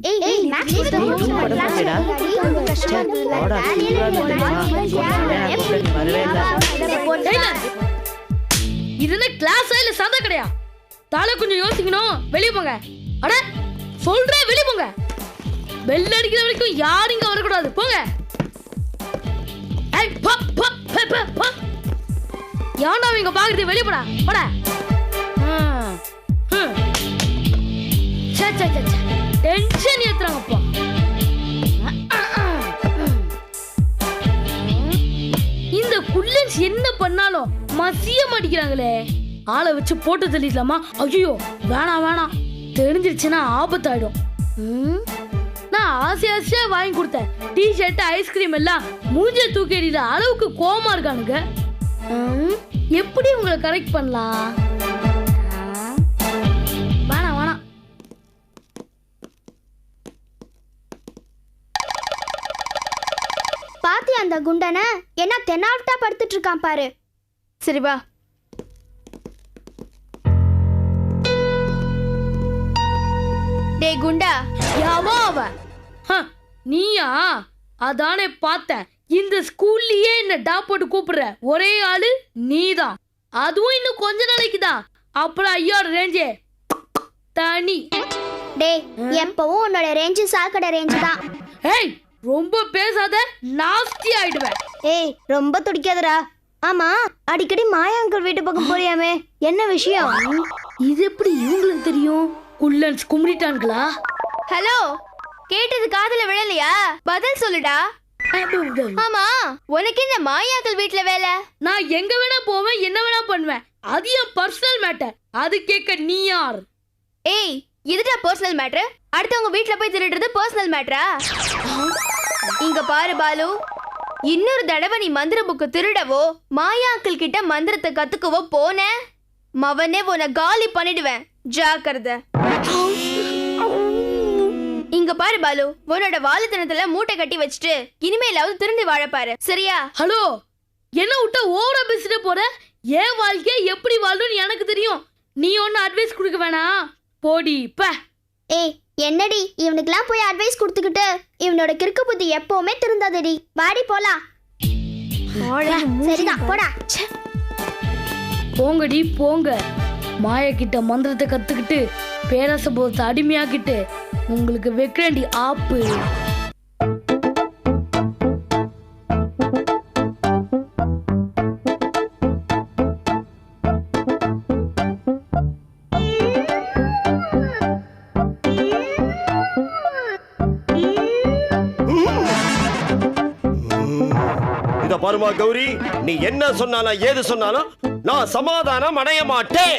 ஏய் ஏய் மேக்ஸ் இதுவும் படம் பார்க்கலடா. ச்சே, போடா, சூப்பரா இருந்துச்சுமா? ஏன் வரவே இல்லை. இது என்ன கிளாஸா இல்ல சதா கடையா தலை கொஞ்சம் யோசிக்கணும் வெளிய போங்க அட சொல்றேன் வெளிய போங்க பெல் அடிக்கிற வரைக்கும் யாரும் இங்க வரக்கூடாது போங்க. ஏன்டா இங்க பாக்குறது வெளிய போடா போடா ஹம், ஹம். ச்சே, ச்சே, ச்சே, ச்சே. டென்ஷன் ஏத்துறாங்கப்பா. இந்த குள்ளன்ஸ் என்ன பண்ணாலும் மசிய மாட்டேங்கிறாங்களே ஆளை வச்சு போட்டு தள்ளிடலாமா? ஐயோ வேணாம் வேணாம். தெரிஞ்சிருச்சுன்னா ஆபத்தாயிடும். ம், நான் ஆசை ஆசையா வாங்கி கொடுத்தேன். டி ஷர்ட் ஐஸ்கிரீம் எல்லாம் மூஞ்ச தூக்கி அளவுக்கு கோமா இருக்கானுங்க. ம், எப்படி உங்களை கரெக்ட் பண்ணலாம்? பாத்தியா அந்த குண்டனை? என்ன தென்னாவட்டா படுத்துட்டு இருக்கான் பாரு. சரி வா. டேய் குண்டா யாவா அவ? ஹ, நீயா? அதானே பார்த்தேன் இந்த ஸ்கூல்லயே என்ன டா போட்டு கூப்பிடுற? ஒரே ஆளு நீதான். அதுவும் இன்னும் கொஞ்ச நாளைக்கு தான். அப்புறம் ஐயோட ரேஞ்சே தனி. டேய் எப்பவும் உன்னோட ரேஞ்சு சாக்கடை ரேஞ்சு தான். ஏய் ரொம்ப பேசாத நாஸ்தி ஆயிடுவேன். ஏய் ரொம்ப துடிக்காதடா. ஆமா அடிக்கடி மாயா அங்கிள் வீட்டு பக்கம் போறியாமே. என்ன விஷயம்? இது எப்படி இவங்களுக்கு தெரியும்? குள்ளன்ஸ் கும்பிட்டான்களா ஹலோ கேட்டது காதுல விழலையா? பதில் சொல்லுடா. ஆமா உனக்கு இந்த மாயாக்கள் வீட்ல வேலை? நான் எங்க வேணா போவேன் என்ன வேணா பண்ணுவேன். அது என் பர்சனல் மேட்டர் அது கேட்க நீ யார்? ஏய் இதுடா பர்சனல் மேட்டர் அடுத்தவங்க வீட்ல போய் திருடுறது பர்சனல் மேட்டரா இங்க பாரு பாலு. இன்னொரு தடவை நீ மந்திர புக்கு திருடவோ மாயா அங்கிள் கிட்ட மந்திரத்தை கத்துக்கவோ போன மவனே உன்னை காலி பண்ணிடுவேன். ஜாக்கிரதை. இங்க பாரு பாலு. உன்னோட வாழுத்தனத்துல மூட்டை கட்டி வச்சுட்டு இனிமேலாவது திரும்பி வாழ பாரு. சரியா? ஹலோ என்ன விட்டா ஓவரா பேசிட்டு போற? என் வாழ்க்கைய எப்படி வாழணும்னு எனக்கு தெரியும். நீ ஒன்னும் அட்வைஸ் கொடுக்க வேணாம். போடி ப. ஏய் என்னடி இவனுக்கெல்லாம் போய் அட்வைஸ் கொடுத்துக்கிட்டு இவனோட கிறுக்கு புத்தி எப்பவுமே திருந்தாதடி. வாடி போலாம். சரிதான் போடா. போங்கடி போங்க. மாயா கிட்ட மந்திரத்தை கத்துக்கிட்டு பேரரச போதத்தை அடிமையாக்கிட்டு உங்களுக்கு வைக்கிறேன்டி ஆப்பு. பாருமா கௌரி? நீ என்ன சொன்னாலும் ஏது சொன்னாலும் நான் சமாதானம் அடைய மாட்டேன்.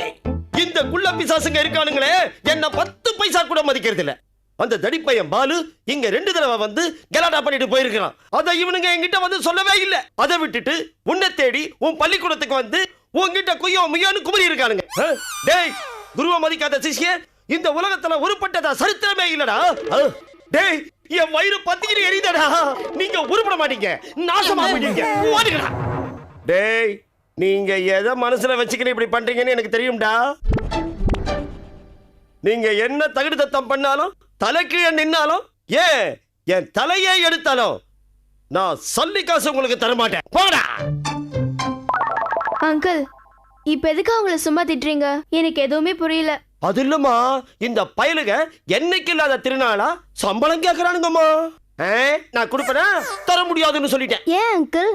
இந்த குள்ள பிசாசுங்க இருக்கானுங்களே என்ன பத்து பைசா கூட மதிக்கிறது இல்ல அந்த தடிப்பையன் பாலு இங்க ரெண்டு தடவை வந்து கலாட்டா பண்ணிட்டு போயிருக்கிறான். அதை இவனுங்க என்கிட்ட வந்து சொல்லவே இல்ல. அதை விட்டுட்டு உன்னை தேடி உன் பள்ளிக்கூடத்துக்கு வந்து உன்கிட்ட குய்யோ முய்யோன்னு குமரி இருக்கானுங்க. டேய் குருவை மதிக்காத சிஷ்ய இந்த உலகத்துல உருப்பட்டதா சரித்திரமே இல்லடா. டேய் என் வயிறு பத்திக்கிட்டு எரியுதடா. நீங்க உருப்பட மாட்டீங்க. நாசமா போயிட்டீங்க. ஓடுங்கடா டேய் நீங்க எதை மனசுல வச்சுக்கிட்டு இப்படி பண்றீங்கன்னு எனக்கு தெரியும்டா. நீங்க என்ன தகுடு தத்தம் பண்ணாலும் தலைக்கீழ நின்னாலும் ஏன் என் தலையே எடுத்தாலும் நான் சொல்லி காசு உங்களுக்கு தர மாட்டேன் போடா அங்கிள் இப்ப எதுக்கு அவங்கள சும்மா திட்டுறீங்க? எனக்கு எதுவுமே புரியல. அது இல்லம்மா இந்த பயலுக என்னைக்கு இல்லாத திருநாளா? சம்பளம் கேக்குறானுங்கம்மா. ஆ, நான் கொடுப்பேனா? தர முடியாதுன்னு சொல்லிட்டேன். ஏன் அங்கிள்?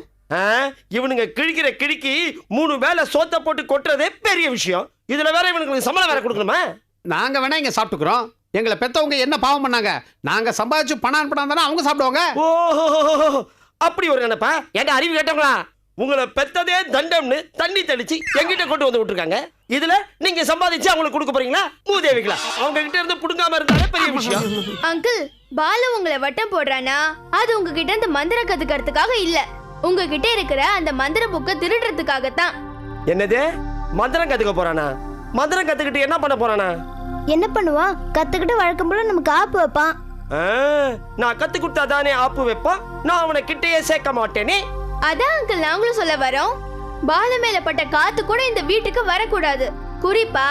இவனுங்க கிழிக்கிற கிழிக்கி மூணு வேலை சோத்த போட்டு கொட்டுறதே பெரிய விஷயம். இதுல வேற இவனுங்களுக்கு சம்பளம் வேற கொடுக்கணுமா? நாங்க வேணா இங்க சாப்பிட்டுக்கிறோம். எங்களை பெத்தவங்க என்ன பாவம் பண்ணாங்க? நாங்க சம்பாதிச்சு பணம் தானே அவங்க சாப்பிடுவாங்க? ஓ அப்படி ஒரு நினைப்பா? ஏன்டா அறிவு கேட்டவங்களா? உங்களை பெத்ததே தண்டம்னு தண்ணி தெளிச்சு எங்கிட்ட கொண்டு வந்து விட்டுருக்காங்க. இதுல நீங்க சம்பாதிச்சு அவங்களுக்கு கொடுக்க போறீங்களா? மூதேவிகளா? அவங்க கிட்ட இருந்து புடுங்காம இருந்தாலே பெரிய விஷயம். அங்கிள் பாலு உங்களை வட்டம் போடுறானா? அது உங்ககிட்ட இந்த மந்திரம் கத்துக்கிறதுக்காக இல்ல. உங்ககிட்ட இருக்கிற அந்த மந்திர புக்கை திருடுறதுக்காகத்தான். என்னது? மந்திரம் கத்துக்க போறானா? மந்திரம் கத்துக்கிட்டு என்ன பண்ண போறானா? என்ன பண்ணுவான் கத்துக்கிட்டு வழக்கம் போல நமக்கு ஆப்பு வைப்பான். ஆ, நான் கத்து கொடுத்தா தானே ஆப்பு வைப்பான் நான் அவனை கிட்டேயே சேர்க்க மாட்டேனே. அதான் அங்கிள் நாங்களும் சொல்ல வரோம். பாலு மேல பட்ட காத்து கூட இந்த வீட்டுக்கு வரக்கூடாது. குறிப்பா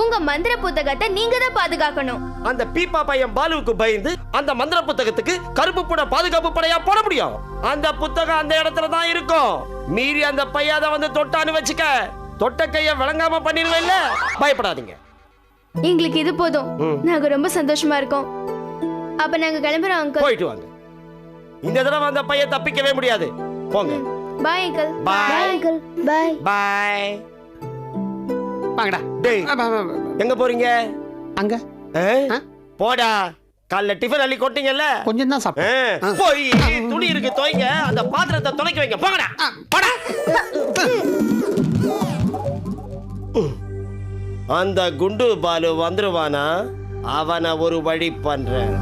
உங்க மந்திர புத்தகத்தை நீங்க தான் பாதுகாக்கணும். அந்த பீப்பா பையன் பாலுவுக்கு பயந்து அந்த மந்திர புத்தகத்துக்கு கருப்பு புட பாதுகாப்பு படையா போட முடியும்? அந்த புத்தகம் அந்த இடத்துல தான் இருக்கும். மீறி அந்த பையன் அதை வந்து தொட்டான்னு வச்சுக்க தொட்ட கைய விளங்காம பண்ணிடுவேன் இல்ல? பயப்படாதீங்க. எங்களுக்கு இது போதும். நாங்க ரொம்ப சந்தோஷமா இருக்கோம். அப்ப நாங்க கிளம்புறோம் அங்கிள் போயிட்டு வாங்க. இந்த தடவை அந்த பையன் தப்பிக்கவே முடியாது. போங்க. Bye uncle bye uncle bye பாய் வாங்கடா. டேய். எங்க போறீங்க? அங்க? போடா. காலைல டிஃபன் அள்ளி கொட்டீங்கல்ல? கொஞ்சம் தான் சாப்பிட்டேன். போய் துணி இருக்கு துவைங்க. அந்த பாத்திரத்தை துடைக்க வைங்க. போங்கடா. போடா. அந்த குண்டு பாலு வந்துருவானா? அவனை ஒரு வழி பண்றேன்.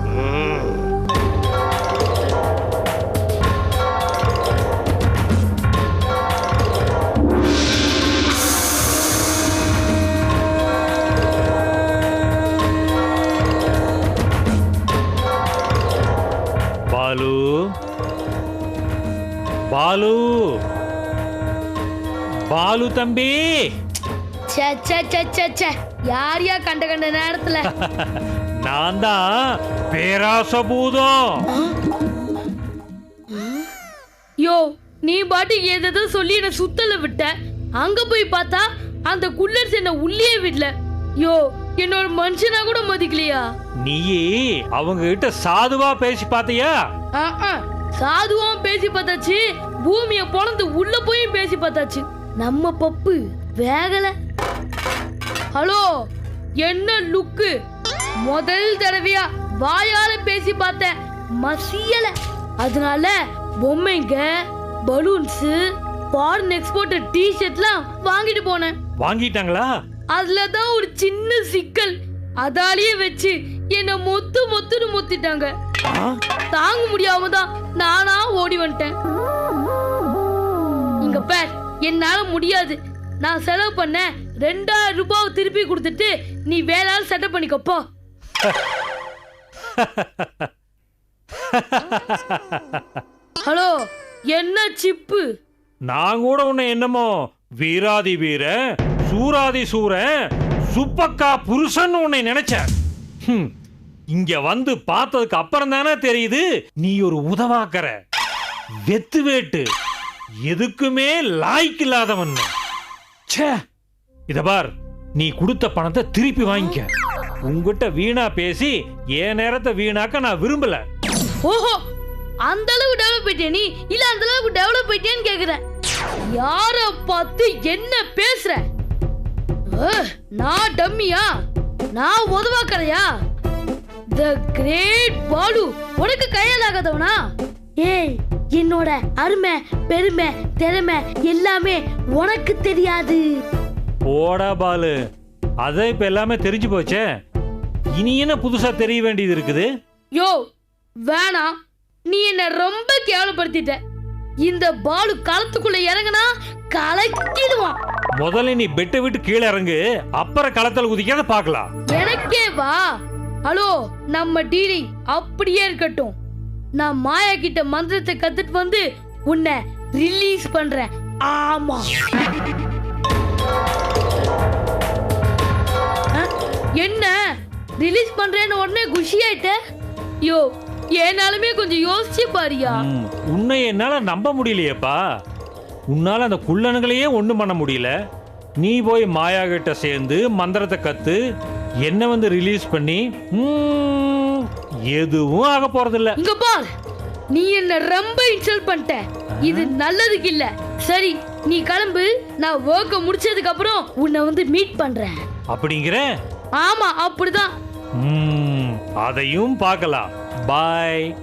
பாலு. பாலு தம்பி. யார் யா கண்ட கண்ட நேரத்துல? நான் தான் பேராசபூதம் யோ நீ பாட்டு ஏதேதோ சொல்லி என்ன சுத்தல விட்ட. அங்க போய் பார்த்தா அந்த குள்ளர்ஸ் என்ன உள்ளே விடல. யோ என்னோட மனுஷனா கூட மதிக்கலையா? நீயே அவங்க கிட்ட சாதுவா பேசி பார்த்தியா? சாதுவாவும் பேசி பார்த்தாச்சு பூமிய பொழந்து உள்ள போயும் பேசி பார்த்தாச்சு. நம்ம பப்பு வேகல. ஹலோ என்ன லுக்கு? முதல் தடவையா வாயால பேசி பார்த்தேன் மசியல. அதனால பொம்மைங்க பலூன்ஸ் ஃபாரின் எக்ஸ்போர்ட் டி ஷர்ட்லாம் வாங்கிட்டு போனேன். வாங்கிட்டாங்களா? அதுல தான் ஒரு சின்ன சிக்கல். அதாலேயே வச்சு என்ன மொத்து மொத்துன்னு மொத்திட்டாங்க? தாங்க முடியாம தான் நானா ஓடி வந்துட்டேன். இங்க பேர் என்னால முடியாது. நான் செலவு பண்ண ரெண்டாயிரம் ரூபாய் திருப்பி கொடுத்துட்டு நீ வேளாள் செட்டப் பண்ணிக்கப்போ ஹலோ என்ன சிப்பு? நான் கூட உன்னை என்னமோ வீராதி வீரன் சூராதி சூரன் சுப்பக்கா புருஷன் உன்னை நினைச்சேன். இங்க வந்து பார்த்ததுக்கு அப்புறம் தானே தெரியுது நீ ஒரு உதவாக்கற. வெத்து வேட்டு. எதுக்குமே லாய்க்கு இல்லாதவன். ச்சே இத பார் நீ கொடுத்த பணத்தை திருப்பி வாங்கிக்க. உங்ககிட்ட வீணா பேசி என் நேரத்தை வீணாக்க நான் விரும்பல. ஓஹோ அந்த அளவுக்கு டெவலப் ஆயிட்டே நீ? இல்ல அந்த அளவுக்கு டெவலப் ஆயிட்டேன்னு கேக்குறேன். யார பார்த்து என்ன பேசுற? நான் டம்மியா? நான் உதவாக்கறையா? த கிரேட் பாலு உனக்கு கையாலாகாதவனா? ஏய் என்னோட அருமை பெருமை திறமை எல்லாமே உனக்கு தெரியாது. போடா பாலு. அதான் இப்ப எல்லாமே தெரிஞ்சு போச்சே. இனி என்ன புதுசா தெரிய வேண்டியது இருக்குது? யோ வேணாம் நீ என்ன ரொம்ப கேவலப்படுத்திட்ட. இந்த பாலு களத்துக்குள்ள இறங்குனா கலக்கிடுவான். முதல்ல நீ பெட்டை விட்டு கீழே இறங்கு. அப்புறம் களத்தில் குதிக்காத பார்க்கலாம். எனக்கே வா. ஹலோ நம்ம டீலிங் அப்படியே இருக்கட்டும். நான் மாயா கிட்ட மந்திரத்தை கத்துட்டு வந்து உன்னை ரிலீஸ் பண்றேன். ஆமா. என்ன? ரிலீஸ் பண்றேன்னு உடனே குஷி ஆயிட்ட யோ ஏனாலுமே கொஞ்சம் யோசிச்சு பாரியா. உன்னை என்னால நம்ப முடியலையேப்பா. உன்னால அந்த குள்ளனுங்களையே ஒண்ணும் பண்ண முடியல. நீ போய் மாயா கிட்ட சேர்ந்து மந்திரத்தை கத்து என்ன வந்து ரிலீஸ் பண்ணி ம், எதுவும் ஆக போறதில்ல. இங்க பார் நீ என்ன ரொம்ப இன்சல்ட் பண்ணிட்ட. இது நல்லதுக்கு இல்ல. சரி நீ கிளம்பு நான் ஒர்க்க முடிச்சதுக்கு அப்புறம் உன்னை வந்து மீட் பண்றேன். அப்படிங்கிற? ஆமா அப்படிதான். ம், அதையும் பார்க்கலாம். பாய்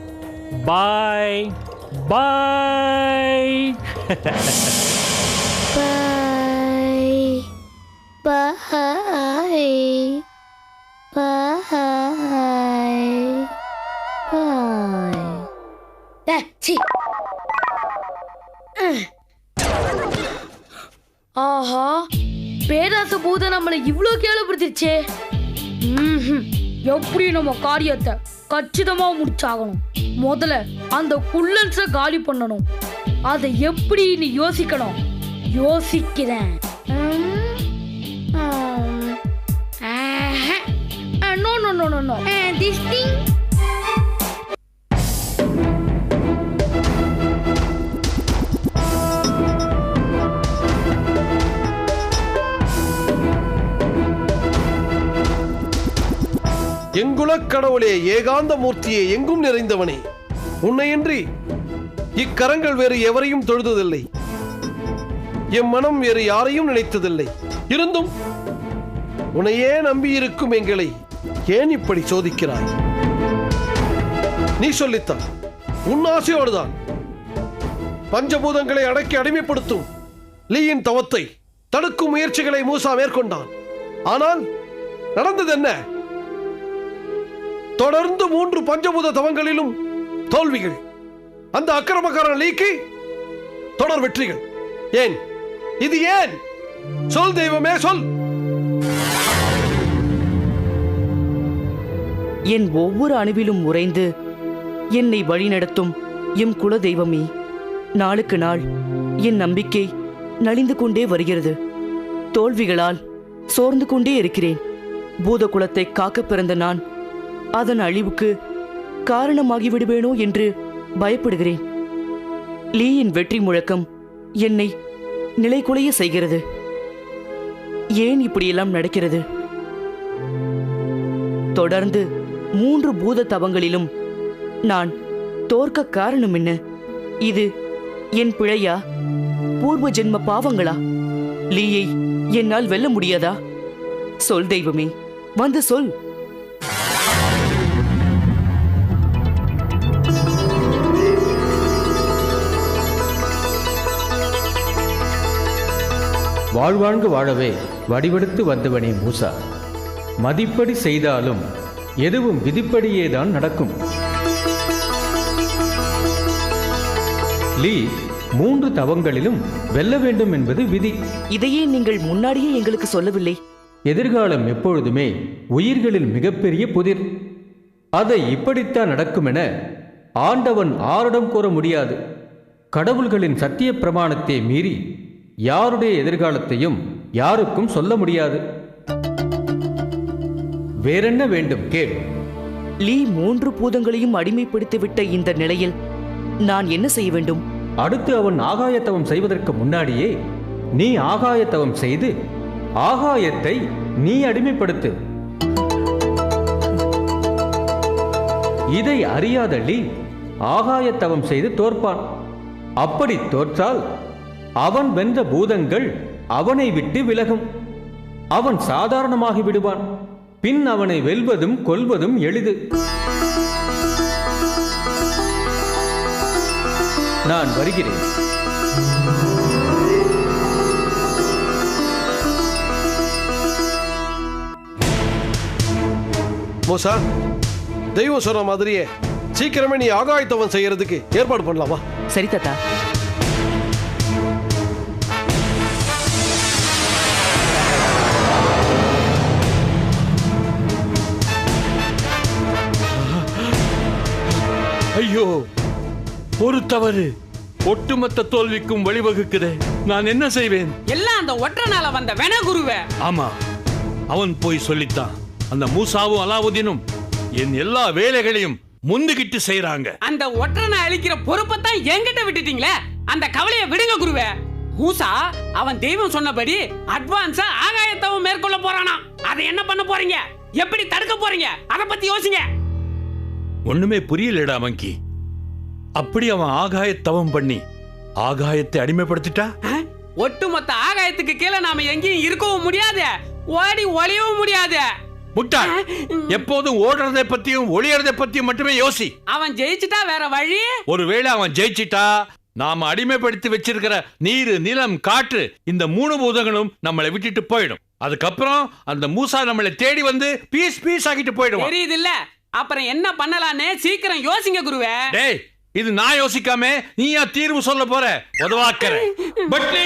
பாய் பாய் Bye. Bye. Bye. Bye. டேய், ஆஹா uh. பேராச பூத நம்மளை இவ்ளோ கேள்விப்படுத்திருச்சே எப்படி நம்ம காரியத்தை கச்சிதமா முடிச்சாகணும்? முதல்ல அந்த குள்ளன்ஸ காலி பண்ணணும். அதை எப்படின்னு யோசிக்கணும்? யோசிக்கிறேன். சொன்னோம் திஸ் திங் எங்குலக் கடவுளே ஏகாந்த மூர்த்தியே எங்கும் நிறைந்தவனே. உன்னையன்றி இக்கரங்கள் வேறு எவரையும் தொழுததில்லை. எம் மனம் வேறு யாரையும் நினைத்ததில்லை. இருந்தும் உன்னையே நம்பியிருக்கும் எங்களை ஏன் இப்படி சோதிக்கிறாய்? நீ சொல்லித்தான் உன் ஆசையோடுதான். பஞ்சபூதங்களை அடக்கி அடிமைப்படுத்தும் லீயின் தவத்தை தடுக்கும் முயற்சிகளை மூசா மேற்கொண்டான். ஆனால் நடந்தது என்ன தொடர்ந்து மூன்று பஞ்சபூத தவங்களிலும் தோல்விகள். அந்த அக்கிரமக்காரன் லீக்கு தொடர் வெற்றிகள். ஏன்? இது ஏன்? சொல் தெய்வமே சொல். என் ஒவ்வொரு அணுவிலும் உறைந்து என்னை வழிநடத்தும் எம் குல தெய்வமே நாளுக்கு நாள் என் நம்பிக்கை நலிந்து கொண்டே வருகிறது. தோல்விகளால் சோர்ந்து கொண்டே இருக்கிறேன். பூத குலத்தை காக்க பிறந்த நான் அதன் அழிவுக்கு காரணமாகி விடுவேனோ என்று பயப்படுகிறேன். லீயின் வெற்றி முழக்கம் என்னை நிலைகுலைய செய்கிறது. ஏன் இப்படியெல்லாம் நடக்கிறது? தொடர்ந்து மூன்று பூத தவங்களிலும் நான் தோற்க காரணம் என்ன இது என் பிழையா? பூர்வ ஜென்ம பாவங்களா? லீயை என்னால் வெல்ல முடியாதா? சொல் தெய்வமே வந்து சொல். வாழ்வாழ்ந்து வாழவே வடிவெடுத்து வந்தவனே மூசா. மதிப்படி செய்தாலும் எதுவும் விதிப்படியேதான் நடக்கும். லீ மூன்று தவங்களிலும் வெல்ல வேண்டும் என்பது விதி. இதையே நீங்கள் முன்னாடியே எங்களுக்கு சொல்லவில்லை. எதிர்காலம் எப்பொழுதுமே உயிர்களில் மிகப்பெரிய புதிர். அதை இப்படித்தான் நடக்குமென ஆண்டவன் ஆரிடம் கூற முடியாது. கடவுள்களின் சத்திய பிரமாணத்தை மீறி யாருடைய எதிர்காலத்தையும் யாருக்கும் சொல்ல முடியாது. வேறென்ன வேண்டும்? கேள். லீ மூன்று பூதங்களையும் அடிமைப்படுத்திவிட்ட இந்த நிலையில் நான் என்ன செய்ய வேண்டும்? அடுத்து அவன் ஆகாயத்தவம் செய்வதற்கு முன்னாடியே நீ ஆகாயத்தவம் செய்து ஆகாயத்தை நீ அடிமைப்படுத்து. இதை அறியாத லீ ஆகாயத்தவம் செய்து தோற்பான். அப்படி தோற்றால் அவன் வென்ற பூதங்கள் அவனை விட்டு விலகும். அவன் சாதாரணமாகி விடுவான். பின் அவனை வெல்வதும் கொல்வதும் எளிது. நான் வருகிறேன். மூசா தெய்வம் சொன்ன மாதிரியே சீக்கிரமே நீ ஆகாயத்தவன் செய்யறதுக்கு ஏற்பாடு பண்ணலாமா? சரி தாத்தா. ஐயோ ஒரு தவறு. ஒட்டுமொத்த தோல்விக்கும் வழிவகுக்குதே. நான் என்ன செய்வேன்? எல்லாம் அந்த ஒற்றனால வந்த வென குருவே. ஆமா அவன் போய் சொல்லித்தான். அந்த மூசாவும் அலாவுதீனும் என் எல்லா வேலைகளையும் முந்துகிட்டு செய்றாங்க. அந்த ஒற்றனை அழிக்கிற பொறுப்பை தான் என்கிட்ட விட்டுட்டீங்களே? அந்த கவலையை விடுங்க குருவே. மூசா அவன் தெய்வம் சொன்னபடி அட்வான்ஸா ஆகாயத்தவம் மேற்கொள்ள போறானா அதை என்ன பண்ண போறீங்க? எப்படி தடுக்க போறீங்க? அத பத்தி யோசிங்க. ஒண்ணுமே புரியலடா மங்கி. அப்படி அவன் ஆகாய தவம் பண்ணி ஆகாயத்தை அடிமைப்படுத்திட்டா? ஒட்டுமொத்த ஆகாயத்துக்கு கீழே நாம எங்கேயும் இருக்கவும் முடியாது. ஓடி ஒளியவும் முடியாது. முட்டாள். எப்போதும் ஓடுறதை பத்தியும் ஒளியறதை பத்தியும் மட்டுமே யோசி. அவன் ஜெயிச்சுட்டா வேற வழி? ஒருவேளை அவன் ஜெயிச்சிட்டா நாம அடிமைப்படுத்தி வச்சிருக்கிற நீரு நிலம் காற்று இந்த மூணு பூதங்களும் நம்மளை விட்டுட்டு போயிடும். அதுக்கப்புறம் அந்த மூசா நம்மளை தேடி வந்து பீஸ் பீஸ் ஆக்கிட்டு போயிடுவான். தெரியுது இல்ல? அப்புறம் என்ன பண்ணலான்னு சீக்கிரம் யோசிங்க குருவே. டேய் இது நான் யோசிக்காம ஏன் தீர்வு சொல்ல போற? உதவாக்கற பட்லி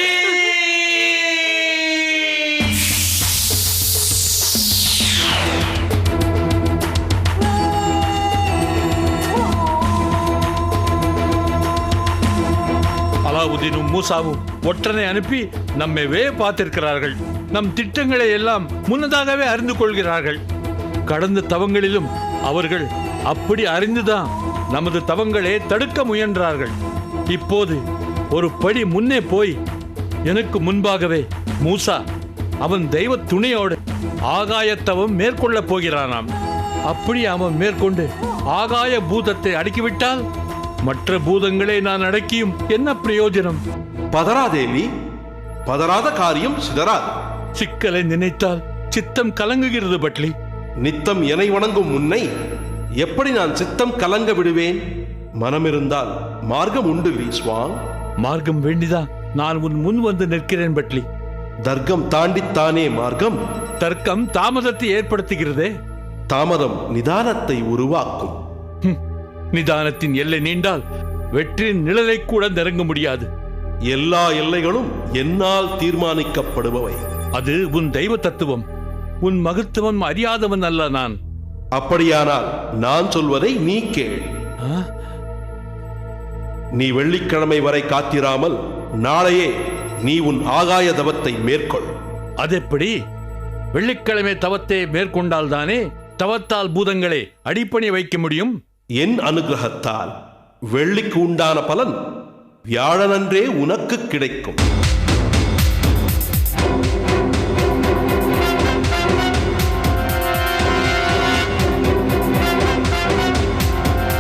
அலாவுதீனும் மூசாவும் ஒற்றனை அனுப்பி நம்மை வே பார்த்திருக்கிறார்கள். நம் திட்டங்களை எல்லாம் முன்னதாகவே அறிந்து கொள்கிறார்கள். கடந்த தவங்களிலும் அவர்கள் அப்படி அறிந்துதான் நமது தவங்களை தடுக்க முயன்றார்கள். இப்போது ஒரு படி முன்னே போய் எனக்கு முன்பாகவே மூசா அவன் தெய்வ துணையோடு ஆகாயத்தவம் மேற்கொள்ளப் போகிறானாம். அப்படி அவன் மேற்கொண்டு ஆகாய பூதத்தை அடக்கிவிட்டால் மற்ற பூதங்களை நான் அடக்கியும் என்ன பிரயோஜனம்? பதறாதேமி பதறாத காரியம் சிதறாது. சிக்கலை நினைத்தால் சித்தம் கலங்குகிறது பட்லி. நித்தம் எனை வணங்கும் முன்னை எப்படி நான் சித்தம் கலங்க விடுவேன்? மனமிருந்தால் மார்க்கம் உண்டு வீஸ்வாங் மார்க்கம் வேண்டிதான் நான் உன் முன் வந்து நிற்கிறேன் பட்லி. தர்க்கம் தாண்டித்தானே மார்க்கம்? தர்க்கம் தாமதத்தை ஏற்படுத்துகிறதே. தாமதம் நிதானத்தை உருவாக்கும். நிதானத்தின் எல்லை நீண்டால் வெற்றியின் நிழலை கூட நெருங்க முடியாது. எல்லா எல்லைகளும் என்னால் தீர்மானிக்கப்படுபவை. அது உன் தெய்வ தத்துவம். உன் மகத்துவம் அறியாதவன் அல்ல நான். அப்படியானால் நான் சொல்வதை நீ கேள்? நீ வெள்ளிக்கிழமை வரை காத்திராமல் நாளையே நீ உன் ஆகாய தவத்தை மேற்கொள். அதெப்படி? வெள்ளிக்கிழமை தவத்தை மேற்கொண்டால் தானே தவத்தால் பூதங்களை அடிப்பணி வைக்க முடியும்? என் அனுகிரகத்தால். வெள்ளிக்கு உண்டான பலன் வியாழனன்றே உனக்கு கிடைக்கும்.